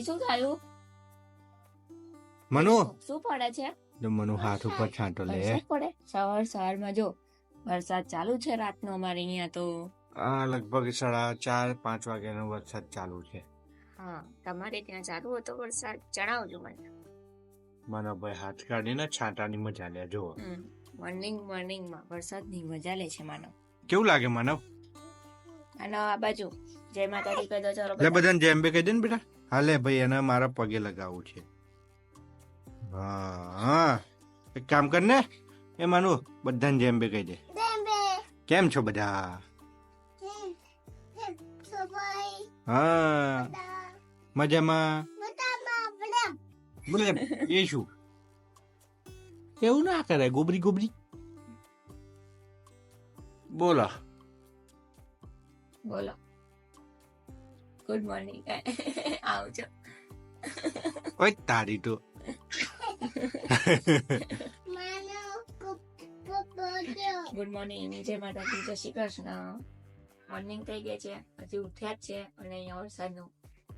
અહીં શું થયું? મનુ? શું પડે છે? જો મનુ હાથ ઉપર છાંટો લે. વરસાદ પડે? સવાર સવારમાં જો વરસાદ ચાલુ છે રાતનો અમારે અહીંયા તો. આ લગભગ સાડા ચાર પાંચ વાગ્યાનો વરસાદ ચાલુ છે. હા તમારે ત્યાં ચાલુ હતો વરસાદ? જણાવજો મને. મને ભાઈ હાથ કાઢીને છાંટાની મજા લે જો મોર્નિંગ મોર્નિંગમાં વરસાદની મજા લે છે માનવ કેવું લાગે માનવ અને આ બાજુ જય માતાજી કહી દો ચાલો બધાને જેમ બે કહી દે ને બેટા. હા લે ભાઈ એને મારા પગે લગાવવું છે. હા હા. એક કામ કર ને એ માનું બધાને જેમ બે કહી દે. કેમ છો બધા? હા. મજામાં? બોલે એ શું? એવું ના કરે ગોબરી ગોબરી. બોલો. બોલો. ગુડ મોર્નિંગ આવજો ઓય તારી તો ગુડ મોર્નિંગ જય માતાજી. જય શ્રી કૃષ્ણ. મોર્નિંગ થઈ ગઈ છે. હજી ઉઠ્યા જ છે અને અહીંયા વરસાદનું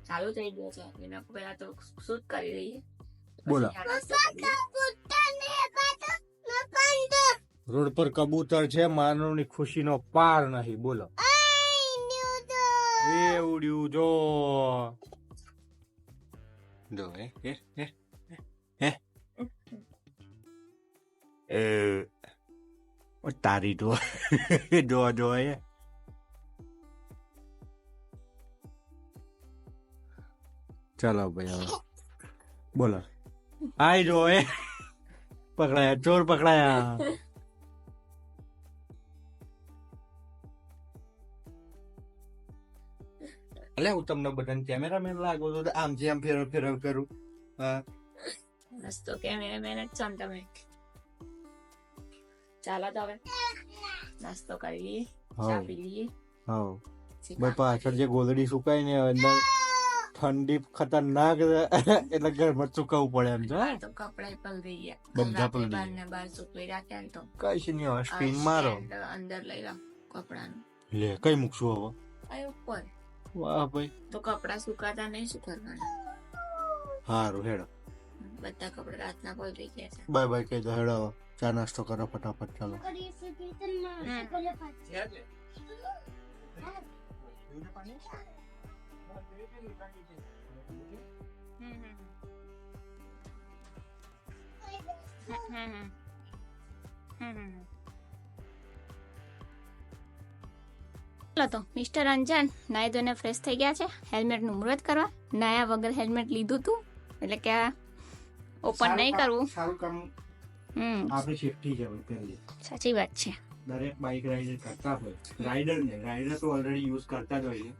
ચાલુ થઈ ગયો છે. એના પહેલા તો શું કરી લઈએ. બોલો. રોડ પર કબૂતર છે માનવની ખુશીનો પાર નહીં. બોલો. એ ઉડ્યું જો જો હે હે હે હે એ ઓ તારી તો જો જો એ ચાલો ભાઈ હવે બોલો આઈ જો એ પકડાયા ચોર પકડાયા એટલે હું તમને બધાને કેમેરામેન લાગો તો આમ જેમ ફેરવ ફેરવ કરું. નાસ્તો કેમેરામેન જ છો તમે? ચાલો તો હવે. નાસ્તો કરી લઈએ ચા પી લઈએ. હા ભાઈ પાછળ જે ગોદડી સુકાય ને અંદર ઠંડી ખતરનાક એટલે ઘરમાં સુકાવવું પડે એમ છે તો કપડા પલળી ગયા. બધા પલળી બહાર ને બહાર સુકવી રાખ્યા તો. કઈ નહીં હવે સ્પિન મારો. અંદર લઈ લો કપડાનું. લે કઈ મૂકશું હવે? આ ઉપર. વાહ ભાઈ. તો કપડા સુકાતા નહીં સુકાવાના સારું હેડો. બધા કપડા રાતના પલળી ગયા છે. બાય બાય કહી દો હેડો. ચા નાસ્તો કરો ફટાફટ ચાલો. ચાલો તો મિસ્ટર અંજન નાઈ ધોઈને ફ્રેશ થઈ ગયા છે. હેલ્મેટનું મુહૂર્ત કરવા. નાયા વગર હેલ્મેટ લીધું તું એટલે કે ઓપન નહીં કરવું. સારું કામ. હમ. આપણે સેફટી છે પહેલી સાચી વાત છે. દરેક બાઇક રાઇડર કરતા હોય રાઇડર ને રાઇડર તો ઓલરેડી યુઝ કરતા જ હોય છે.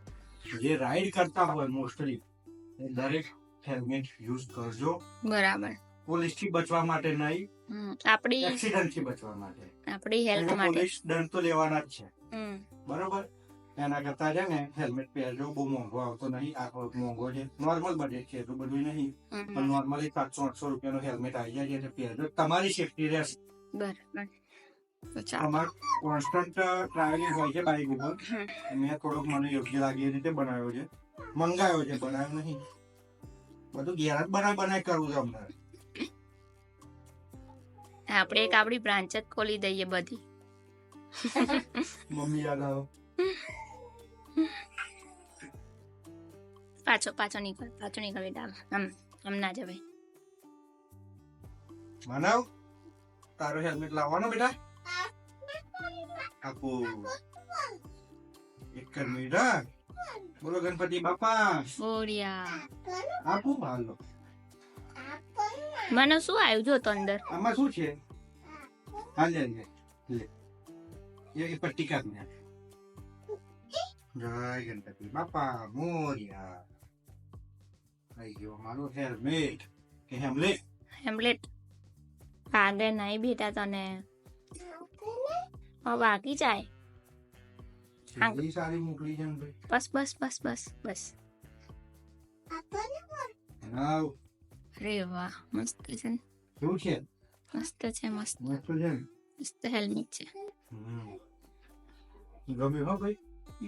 જે રાઇડ કરતા હોય મોસ્ટલી દરેક હેલ્મેટ યુઝ કરજો. બરાબર. પોલીસથી બચવા માટે નહીં આપણી એક્સિડન્ટથી બચવા માટે. આપણી હેલ્થ માટે. પોલીસ દંડ તો લેવાના જ છે. બરોબર? એના કરતા છે ને હેલ્મેટ પહેરજો બહુ મોંઘો આવતો નહીં આ થોડોક મોંઘો છે. નોર્મલ બજેટ છે એટલું બધું નહીં. પણ નોર્મલી સાતસો આઠસો રૂપિયાનો હેલ્મેટ આવી જાય છે પહેરજો. તમારી સેફટી રહેશે. અમાર કોન્સ્ટન્ટ ટ્રાવેલિંગ હોય છે બાઇક ઉપર. મેં થોડોક મને યોગ્ય લાગે રીતે બનાવ્યો છે. મંગાવ્યો છે બનાવ્યો નહીં. બધું ઘેર જ બનાય કરવું છે અમને આપણે એક આપણી બ્રાન્ચ જ ખોલી દઈએ બધી. મમ્મી યાદ આવે. પાછો પાછો નીકળ પાછો નીકળ બેટા આમ આમ ના જવાય. માનવ તારો હેલ્મેટ લાવવાનો બેટા? આપો. એક મિનિટ બોલો ગણપતિ બાપા. બોરિયા આપો ભાલો મને શું આવ્યું જો તો અંદર? આમાં શું છે? હા લે એ પટ્ટી કાઢ ને જય ગણપતિ બાપા મોરિયા આઈ ગયો મારો હેલ્મેટ કે હેમલેટ હેમ્લેટ આગળ નહીં બેટા તને હવે બાકી જાય. કેટલી સારી મોકલી છે ભાઈ બસ બસ બસ બસ બસ હાવ અરે વાહ મસ્ત છે કેવું છે મસ્ત છે મસ્ત મસ્ત છે મસ્ત હેલ્મેટ છે. ગમ્યું હો ભાઈ.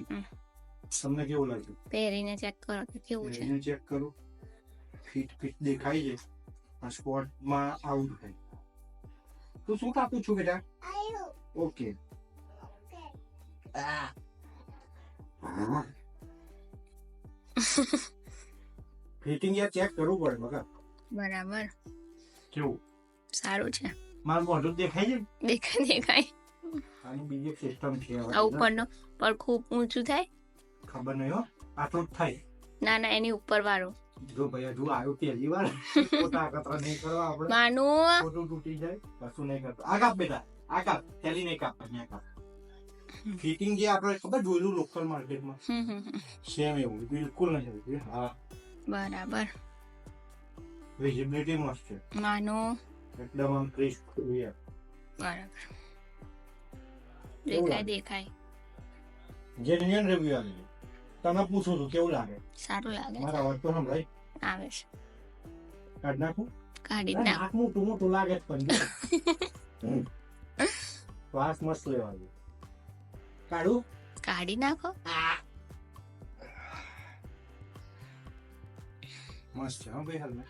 તમને કેવું લાગ્યું? પહેરીને ચેક કરો કે કેવું છે. પહેરીને ચેક કરો. ફિટ ફિટ દેખાય છે. આ સ્પોર્ટમાં આઉટ થાય તું શું કાપું છું બેટા? ઓકે આ. ફિટિંગ યાર ચેક કરવું પડે બકા. બરાબર. કેવું? સારું છે. મારું મોઢું દેખાય છે? દેખાય દેખાય. આની બીજી સિસ્ટમ છે આ ઉપરનો. પણ ખૂબ ઊંચું થાય? ખબર નહીં હો. આટલું જ થાય. ના ના એની ઉપર વાળો જો ભાઈ જો આવ્યો પહેલી વાર. પોતા અકતરા નહીં કરવા આપણે. માનો. ફોટો તૂટી જાય. કશું નહીં કરતો. આ કાપ બેટા. આ કાપ. થેલી નહીં કાપ અહીંયા કાપ. ફિટિંગ જે આપણે ખબર જોયેલું લોકલ માર્કેટમાં. સેમ એવું. બિલકુલ નહીં હા. બરાબર. વિઝિબિલિટી મસ્ત છે. માનો. એકદમ આમ ક્રિસ્પ બરાબર. દેખાય દેખાય. જેન્યુઅન રિવ્યુ આવી તમે પૂછું છું કેવું લાગે? સારું લાગે મારા અવાજ તો સંભળાય? આવે છે. કાઢ નાખું? કાઢી નાખ. આખ મોટું મોટું લાગે પણ શ્વાસ મસ્ત લેવાનું કાઢું? કાઢી નાખો. મસ્ત છે હો ભાઈ હાલમાં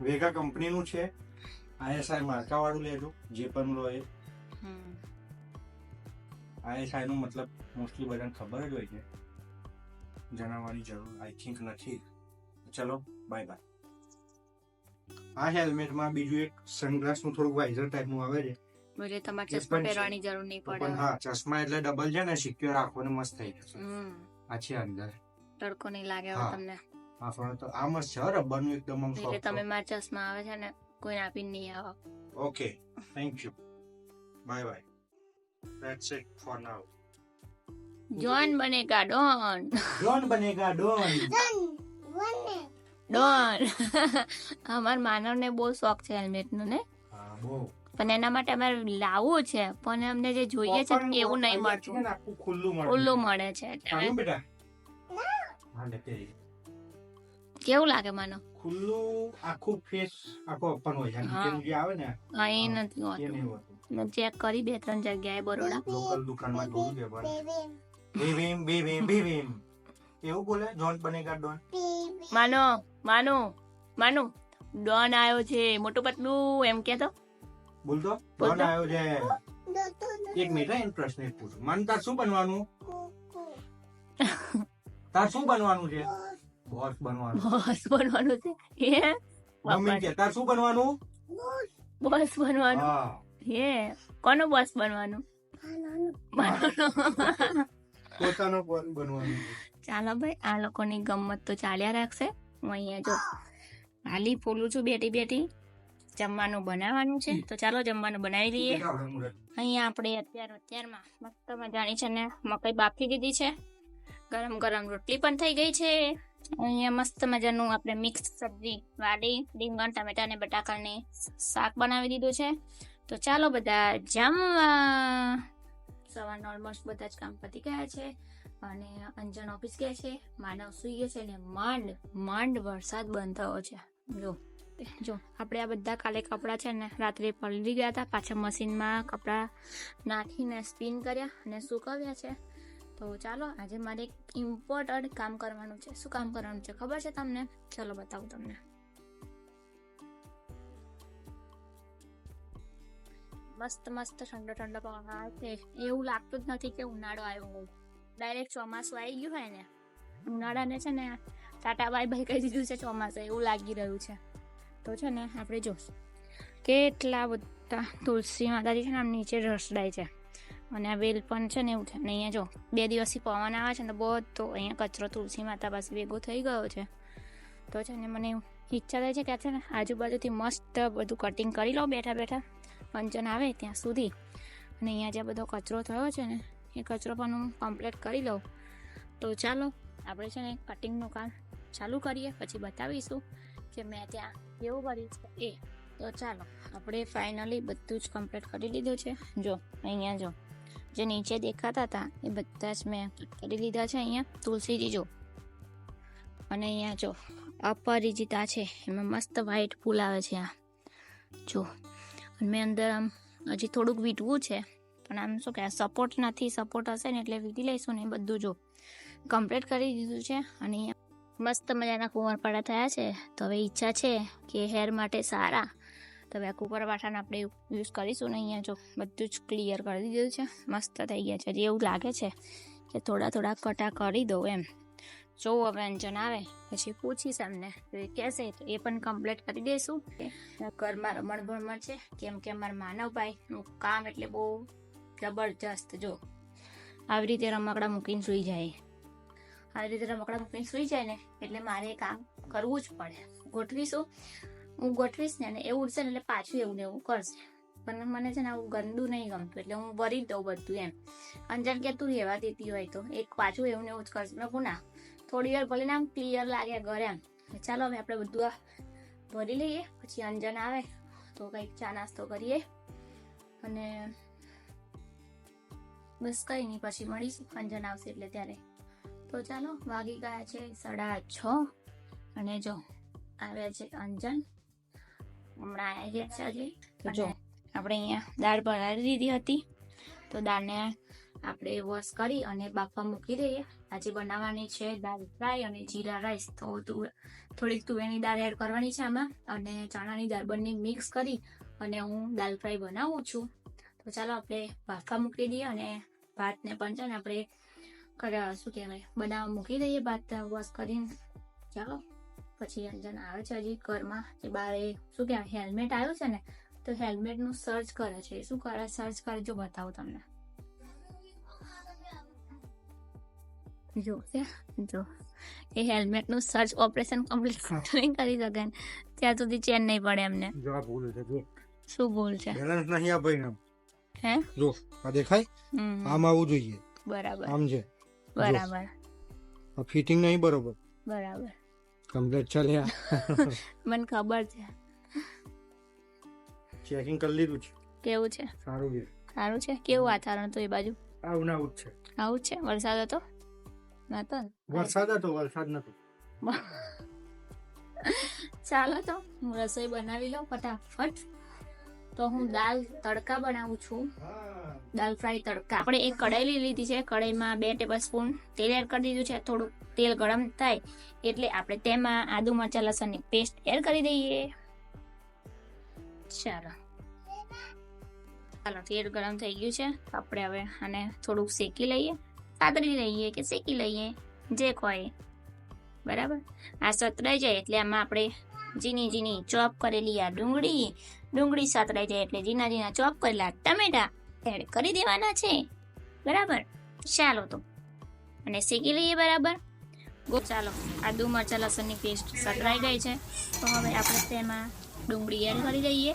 વેગા કંપનીનું છે. આઈએસઆઈ માર્કા વાળું લેજો જે પણ લો એ હમ. મતલબ મોસ્ટલી બધાને ખબર જ હોય છે. જણાવવાની જરૂર આઈ થિંક નથી. ચલો બાય બાય આ હેલ્મેટમાં બીજું એક સનગ્લાસનું થોડું વાઇઝર ટાઈપનું આવે છે. એટલે તમારે ચશ્મા પહેરવાની જરૂર નહીં પડે. હા ચશ્મા એટલે ડબલ છે ને સિક્યોર રાખવાનું મસ્ત થઈ જશે. હમ. આ અંદર. તડકો નહીં લાગે હવે હા. તમને. આ તો આ મસ્ત છે રબરનું એકદમ આમ એટલે તમે મારા ચશ્મા આવે છે ને કોઈને આપીને નહીં આવો. Okay thank you bye bye that's it for now જોન બનેગા ડોન ડોન બનેગા ડોન ડોન અમાર માનવને બહુ શોખ છે હેલ્મેટનો ને? હા બહુ. પણ એના માટે અમારે લાવવું છે. પણ અમને જે જોઈએ છે એવું નહીં મળતું. ખુલ્લું મળે. ખુલ્લું મળે છે. કેવું લાગે માનો? ખુલ્લું આખું ફેસ આખો ઓપન હોય છે. જે આવે ને. હા એ નથી હોતું. ચેક કરી બે ત્રણ જગ્યાએ બરોડા. લોકલ દુકાનમાં જોયું છે પણ. બીવીમ બીવીમ બીવીમ એવું બોલે? જોન બનેગા ડોન માનો માનો માનો. ડોન આવ્યો છે મોટું પતલું એમ કે તો બોલ તો ડોન આવ્યો છે. એક મિનિટ એક પ્રશ્ન એક પૂછું. મન તાર શું બનવાનું? તાર શું બનવાનું છે? બોસ. બનવાનું. બોસ બનવાનું છે. હે? મમ્મી કે તાર શું બનવાનું? બોસ. બનવાનું. હા? કોનો બોસ બનવાનું? પોતાનો બોસ બનવાનું. ચાલો ભાઈ આ લોકોની ગમત તો ચાલ્યા રાખશે. હું અહીંયા જો હાલી ફોલું છું બેટી બેટી જમવાનું બનાવવાનું છે. તો ચાલો જમવાનું બનાવી દઈએ અહીંયા આપણે અત્યાર અત્યારમાં મસ્ત મજાની છે ને મકઈ બાફી દીધી છે. ગરમ ગરમ રોટલી પણ થઈ ગઈ છે. અહીંયા મસ્ત મજાનું આપણે મિક્સ સબ્જી વાડી રીંગણ ટામેટા અને બટાકાની શાક બનાવી દીધું છે. તો ચાલો બધા જમવા. સવારના ઓલમોસ્ટ બધા જ કામ પતી ગયા છે અને અંજન ઓફિસ ગયા છે. માનવ સુઈ ગયો છે અને માંડ માંડ વરસાદ બંધ થયો છે. જો જો, આપણે આ બધા કાલે કપડાં છે ને રાત્રે પલળી ગયા હતા. પાછા મશીનમાં કપડાં નાખીને સ્પિન કર્યા અને સુકવ્યા છે. તો ચાલો, આજે મારે એક ઇમ્પોર્ટન્ટ કામ કરવાનું છે. શું કામ કરવાનું છે? ખબર છે તમને? ચલો બતાવું તમને. મસ્ત મસ્ત ઠંડો ઠંડો પવન આવે છે. એવું લાગતું જ નથી કે ઉનાળો આવ્યો હોય. ડાયરેક્ટ ચોમાસું આવી ગયું હોય ને, ઉનાળાને છે ને, ટાટા બાય બાય કહી દીધું છે ચોમાસું. એવું લાગી રહ્યું છે. તો છે ને, આપણે જો કેટલા બધા તુલસી માતાજી છે ને, આમ નીચે રસડાય છે. અને આ વેલ પણ છે ને, એવું છે. અને અહીંયા જો, બે દિવસથી પવન આવે છે ને બધો અહીંયા કચરો તુલસી માતા પાસે ભેગો થઈ ગયો છે. તો છે ને, મને ઈચ્છા થાય છે કે છે ને, આજુબાજુથી મસ્ત બધું કટિંગ કરી લો બેઠા બેઠા પંચન આવે ત્યાં સુધી. અને અહીંયા જે બધો કચરો થયો છે ને, એ કચરો પણ હું કમ્પ્લીટ કરી લઉં. તો ચાલો, આપણે છે ને કટિંગનું કામ ચાલુ કરીએ, પછી બતાવીશું કે મેં ત્યાં કેવું કર્યું છે. એ, તો ચાલો, આપણે ફાઇનલી બધું જ કમ્પ્લીટ કરી લીધું છે. જો, અહીંયા જો, જે નીચે દેખાતા હતા, એ બધા જ મેં કરી લીધા છે અહીંયા. તુલસીજી જો. અને અહીંયા જો અપરિચિતા છે, એમાં મસ્ત વ્હાઈટ ફૂલ આવે છે આ. જો અને મેં અંદર આમ હજી થોડુંક વીટવું છે. પણ આમ શું કે સપોર્ટ નથી સપોર્ટ હશે ને એટલે વીટી લઈશું ને બધું જો. કમ્પ્લીટ કરી દીધું છે અને મસ્ત મજાના કુંવરપાડા થયા છે. તો હવે ઈચ્છા છે કે હેર માટે સારા. તો હવે આ કુંવરપાઠાને આપણે યુઝ કરીશું ને અહીંયા જો બધું જ ક્લિયર કરી દીધું છે. મસ્ત થઈ ગયા છે. હજી એવું લાગે છે કે થોડા થોડા કટા કરી દઉં એમ. જો હવે અંજન આવે પછી પૂછીશ એમને. કહેશે તો એ પણ કમ્પ્લીટ કરી દઈશું ઘરમાં રમણ ભમણ છે. કેમ કે અમારા માનવભાઈનું કામ એટલે બહુ જબરજસ્ત જો. આવી રીતે રમકડા મૂકીને સૂઈ જાય. આવી રીતે રમકડા મૂકીને સૂઈ જાય ને એટલે મારે કામ કરવું જ પડે. ગોઠવીશું. હું ગોઠવીશ ને અને એવું ઉડશે ને એટલે પાછું એવું ને એવું કરશે. પણ મને છે ને આવું ગંદુ નહીં ગમતું એટલે હું ભરી દઉં બધું એમ. અંજન કે તું રહેવા દેતી હોય તો એક પાછું એવું ને એવું જ કરશે. મેં ના થોડી વાર ભલે આમ ક્લિયર લાગે ઘરે આમ ચાલો હવે આપણે બધું આ ભરી લઈએ પછી અંજન આવે તો કંઈક ચા નાસ્તો કરીએ. અને બસ કંઈ નહીં પછી મળીશું. અંજન આવશે એટલે ત્યારે. તો ચાલો વાગી ગયા છે સાડા છ. અને જો આવ્યા છે અંજન. હમણાં આવી ગયા છે હજી. જો આપણે અહીંયા દાળ ભરાવી દીધી હતી. તો દાળને આપણે વોશ કરી અને બાફવા મૂકી દઈએ. આજે બનાવવાની છે દાળ ફ્રાય અને જીરા રાઈસ. તો થોડીક તુવેરની દાળ એડ કરવાની છે આમાં અને ચણાની દાળ બંને મિક્સ કરી અને હું દાળ ફ્રાય બનાવું છું. તો ચાલો આપણે બાફવા મૂકી દઈએ અને ભાતને પણ છે ને આપણે શું કહેવાય, બનાવવા મૂકી દઈએ ભાત વોશ કરીને. ચાલો. પછી અંજન આવે છે હજી ઘરમાં. જે બારે, શું કહેવાય હેલ્મેટ આવ્યું છે ને, તો હેલ્મેટનું સર્ચ કરે છે. શું કરે? સર્ચ કરે જો બતાવું તમને. જો છે જો એ હેલ્મેટનું સર્ચ ઓપરેશન કમ્પ્લીટ નહીં કરી શકે ત્યાં સુધી ચેન નહીં પડે એમને જો આ ભૂલ છે જો શું ભૂલ છે બેલેન્સ નહીં આ ભાઈ હે જો આ દેખાય આમ આવું જોઈએ બરાબર આમ છે બરાબર આ ફિટિંગ નહીં બરોબર બરાબર કમ્પ્લીટ ચાલ્યા મને ખબર છે ચેકિંગ કરી લીધું છે કેવું છે સારું છે સારું છે કેવું વાતાવરણ હતું એ બાજુ આવું આવું છે આવું છે વરસાદ હતો નતો વરસાદ હતો વરસાદ નતો. ચાલો તો હું રસોઈ બનાવી લઉં ફટાફટ. તો હું દાલ તડકા બનાવું છું. દાલ ફ્રાય તડકા. આપણે એક કઢાઈ લઈ લીધી છે. કઢાઈમાં બે ટેબલ સ્પૂન તેલ એડ કરી દીધું છે. થોડુંક તેલ ગરમ થાય એટલે આપણે તેમાં આદુ મરચા લસણની પેસ્ટ એડ કરી દઈએ. ચાલો. ચાલો તેલ ગરમ થઈ ગયું છે. આપણે હવે આને થોડુંક શેકી લઈએ. સાતરી લઈએ કે શેકી લઈએ? જે કોઈ બરાબર? આ સતરાઈ જાય એટલે આમાં આપણે ઝીની ઝીની ચોપ કરેલી આ ડુંગળી ડુંગળી સતરાઈ જાય એટલે ઝીના ઝીના ચોપ કરેલા ટમેટા એડ કરી દેવાના છે. બરાબર? ચાલો તો. અને શેકી લઈએ બરાબર? ચાલો. આદુ મરચા, લસણની પેસ્ટ સતરાઈ ગઈ છે. તો હવે આપણે તેમાં ડુંગળી એડ કરી દઈએ.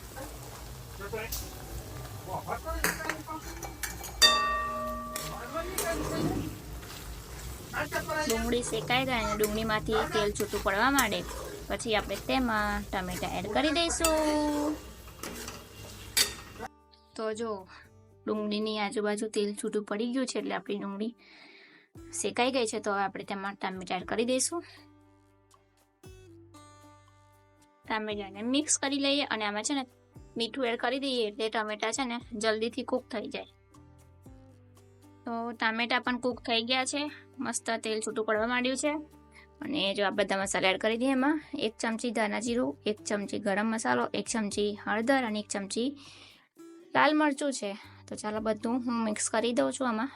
ડુંગળી શેકાઈ ગઈ અને ડુંગળીમાંથી તેલ છૂટું પડવા માંડે. પછી આપણે તેમાં ટમેટા એડ કરી દઈશું. તો જો, ડુંગળીની આજુબાજુ તેલ છૂટું પડી ગયું છે એટલે આપણી ડુંગળી શેકાઈ ગઈ છે, તો હવે આપણે તેમાં ટામેટા એડ કરી દઈશું. ટામેટાને મિક્સ કરી લઈએ અને આમાં છે ને મીઠું એડ કરી દઈએ એટલે ટમેટા છે ને જલ્દીથી કૂક થઈ જાય. તો ટામેટા પણ કૂક થઈ ગયા છે. મસ્ત તેલ છૂટું પડવા માંડ્યું છે. અને જો આ બધા મસાલા એડ કરી દઈએ એમાં, એક ચમચી ધાના જીરું, એક ચમચી ગરમ મસાલો, એક ચમચી હળદર અને એક ચમચી લાલ મરચું છે. તો ચાલો બધું હું મિક્સ કરી દઉં છું આમાં.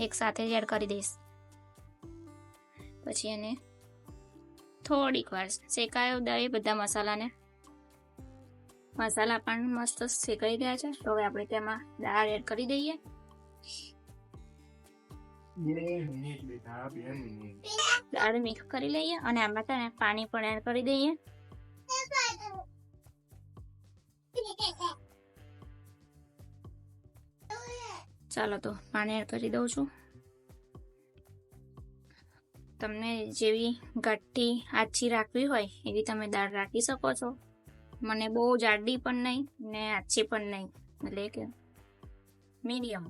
એક સાથે જ એડ કરી દઈશ. પછી એને થોડીક વાર શેકાયો દઈએ બધા મસાલાને. મસાલા પણ મસ્ત શેકાઈ ગયા છે. તો હવે આપણે તેમાં દાળ એડ કરી દઈએ. દાળ મિક્સ કરી લઈએ અને આમાં છે ને પાણી પણ એડ કરી દઈએ ચાલો તો પાણી એડ કરી દઉં છું તમને જેવી ઘટ્ટી આછી રાખવી હોય એવી તમે દાળ રાખી શકો છો મને બહુ જાડી પણ નહીં ને આછી પણ નહીં એટલે કે મીડિયમ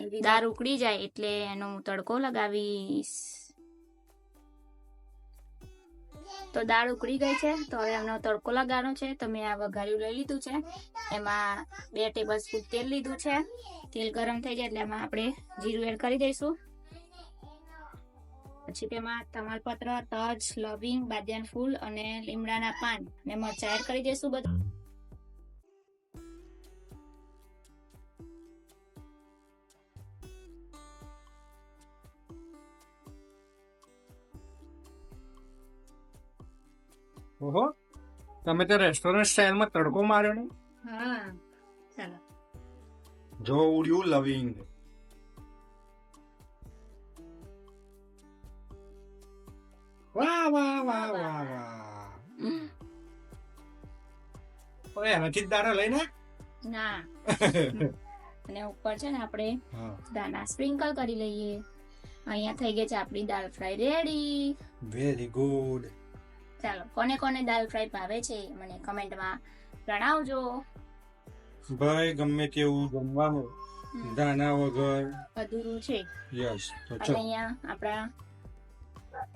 દાળ ઉકળી જાય એટલે એનો હું તડકો લગાવીશ. તો દાળ ઉકળી ગઈ છે તો હવે એમનો તડકો લગાવવાનો છે. તો મેં આ વઘાર્યું લઈ લીધું છે. એમાં બે ટેબલ સ્પૂન તેલ લીધું છે. તેલ ગરમ થઈ જાય એટલે એમાં આપણે જીરું એડ કરી દઈશું. પછી તેમાં તમાલપત્ર તજ લવિંગ બાદિયાન ફૂલ અને લીમડાના પાન અને મરચા એડ કરી દઈશું બધું ઓહો. તમે તો રેસ્ટોરન્ટ સ્ટાઇલમાં તડકો માર્યો ને? હા ચાલો. જો ઉડ્યું લવિંગ. વાહ વાહ વાહ વાહ વાહ ઓય એનાથી જ દાડા લઈને? ના. અને ઉપર છે ને આપણે દાણા સ્પ્રિંકલ કરી લઈએ. અહીંયા થઈ ગઈ છે આપણી દાળ ફ્રાય રેડી. વેરી ગુડ ચાલો કોને કોને દાલ ફ્રાય ભાવે છે મને કમેન્ટમાં જણાવજો. ભાઈ ગમે તેવું જમવાનું દાના વગર. અધૂરું છે. યસ તો ચલો. અહીંયા આપણા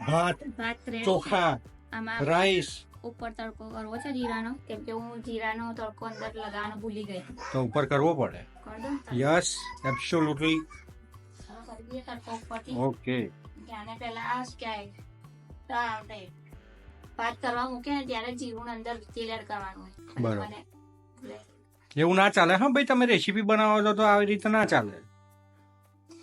ભાત ભાત ચોખા આમાં રાઈસ. ઉપર તડકો કરવો છે જીરાનો કેમ કે હું જીરાનો તડકો અંદર લગાવવાનો ભૂલી ગઈ. તો ઉપર કરવો પડે. યસ એબ્સોલ્યુટલી ઓકે ત્યાંને પહેલા આ શું કહેવાય? ભાત કરવા મૂકે ને ત્યારે જીરું અંદર તેલ કરવાનું હોય. બરોબર. એવું ના ચાલે. હા ભાઈ તમે રેસીપી બનાવો છો તો આવી રીતે ના ચાલે.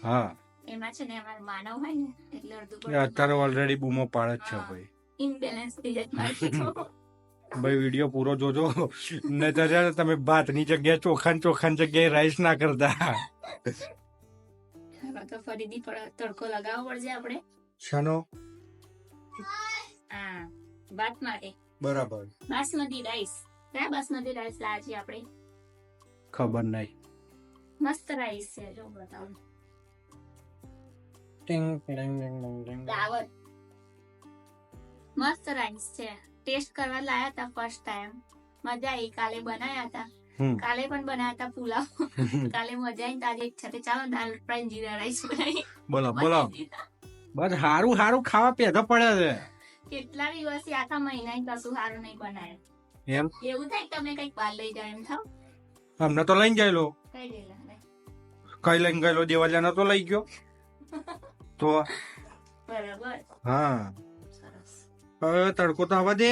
હા. એમાં છે ને અમારે માનવ હોય ને એટલે અડધું અત્યારે ઓલરેડી બૂમો પાડે જ છે ભાઈ. ઇનબેલેન્સ થઈ જાય ભાઈ વીડિયો પૂરો જોજો. ને ત્યારે તમે ભાતની જગ્યાએ ચોખા ચોખાની જગ્યાએ રાઈસ ના કરતા. તો ફરીથી તડકો લગાવવો પડશે આપણે. શાનો? હા. ભાત માટે બરાબર. બાસમતી રાઈસ. કયા બાસમતી રાઈસ લાવ્યા છીએ આપણે? ખબર નહીં. મસ્ત રાઈસ છે જો બતાવું. દાવત મસ્ત રાઈસ છે. ટેસ્ટ કરવા લાયા હતા ફર્સ્ટ ટાઈમ. મજા આવી કાલે બનાયા હતા કાલે પણ બનાયા હતા પુલાવ. કાલે મજા આવી તાજે ઈચ્છા તે ચાલો દાલ ફ્રાઈ જીરા રાઈસ બનાવી. બોલો બોલો. બસ હારું હારું ખાવા પેધો પડે છે. કેટલા દિવસથી આખા મહિના કશું સારું નહીં બનાવ્યું એમ? એવું થાય તમે કંઈક બહાર લઈ જાય એમ થાવ? અમને તો લઈને ગયેલો. કઈ લઈને ગયેલો? દેવાલિયા તો લઈ ગયો. તો બરાબર. હા. હવે તડકો તો આવવા દે.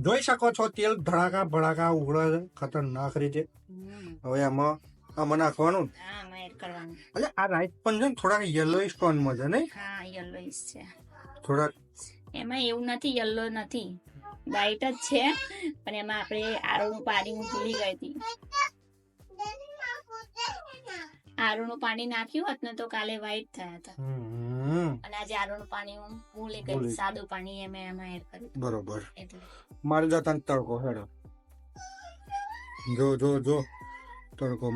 જોઈ શકો છો તેલ ધડાકા ભડાકા ઉગળે ખતરનાક રીતે. હવે આમાં આમાં નાખવાનું? હા આમાં કરવાનું. એટલે આ રાઈટ પણ છે ને થોડાક યલો ટોનમાં છે નહીં? હા યલોઈશ છે. થોડાક એમાં એવું નથી યલો નથી. વ્હાઈટ જ છે પણ એમાં આપણે આરોનું પાણી હું ભૂલી ગઈ હતી. આરોનું પાણી નાખ્યું હોત ને તો કાલે વ્હાઈટ થયા હતા. અને આજે આરોનું પાણી હું ભૂલી. ગઈ. સાદું પાણી એમ એમાં એડ કર્યું. બરોબર. મારે જતા તડકો હેડો. જો જો જો. તડકા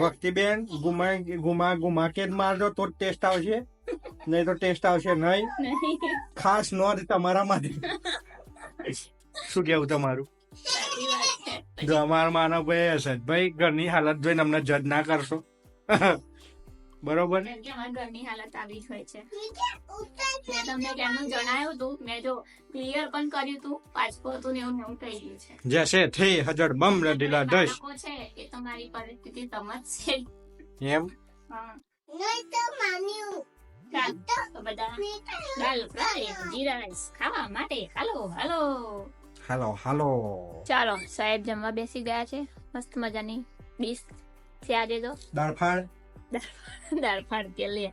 ભક્તિબેન ગુમા ગુમા ગુમા કે મારજો તો ટેસ્ટ આવશે. નહીં તો ટેસ્ટ આવશે નહીં. ખાસ નોંધ તમારા માટે. શું કેવું તમારું? અમારા માનવ ભાઈ હશે ભાઈ ઘરની હાલત જોઈને અમને જજ ના કરશો. બરોબર? કેમ કે અમારા ઘરની હાલત આવી જ હોય છે મેં તમને કેમનું જણાવ્યું હતું મેં જો ક્લિયર પણ કર્યું હતું પાછું હતું ને એવું નવું થઈ ગયું છે. જૈસે થે હજર બમ રડીલા દશ. છે એ તમારી પરિસ્થિતિ સમજશે એમ? હા. ચાલ, તો બધા દાલ ફ્રાય જીરા રાઈસ ખાવા માટે. હાલો હાલો. હાલો હાલો. ચાલો સાહેબ જમવા બેસી ગયા છે. મસ્ત મજાની ડીશ છે આજે તો. દાળ ફાળ દાળ કે લે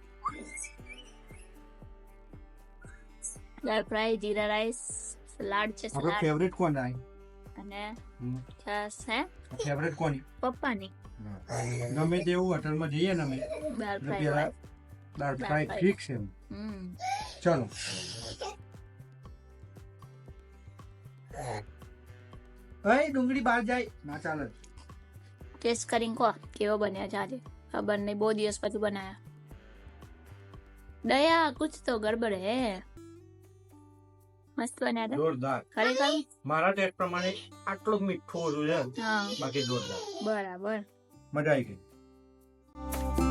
દાળ ફ્રાય જીરા રાઈસ સલાડ છે સલાડ ફેવરેટ કોણ આય અને છાસ હે ફેવરેટ કોની પપ્પાની ગમે તેવું હોટલમાં જઈએ ને અમે દાળ ફ્રાય દાળ ફ્રાય. ફિક્સ એમ હમ એ ડુંગળી બહાર જાય ના ચાલે ટેસ્ટ કરીને કહો કેવો બન્યા છે આજે ખબર નહીં બહુ દિવસ પછી બનાયા. દયા કુછ તો ગડબડ હે. મસ્ત બન્યા હતા. જોરદાર. ખરેખર? મારા ટેસ્ટ પ્રમાણે આટલું મીઠું ઓછું છે હા. બાકી જોરદાર. બરાબર. મજા આવી ગઈ.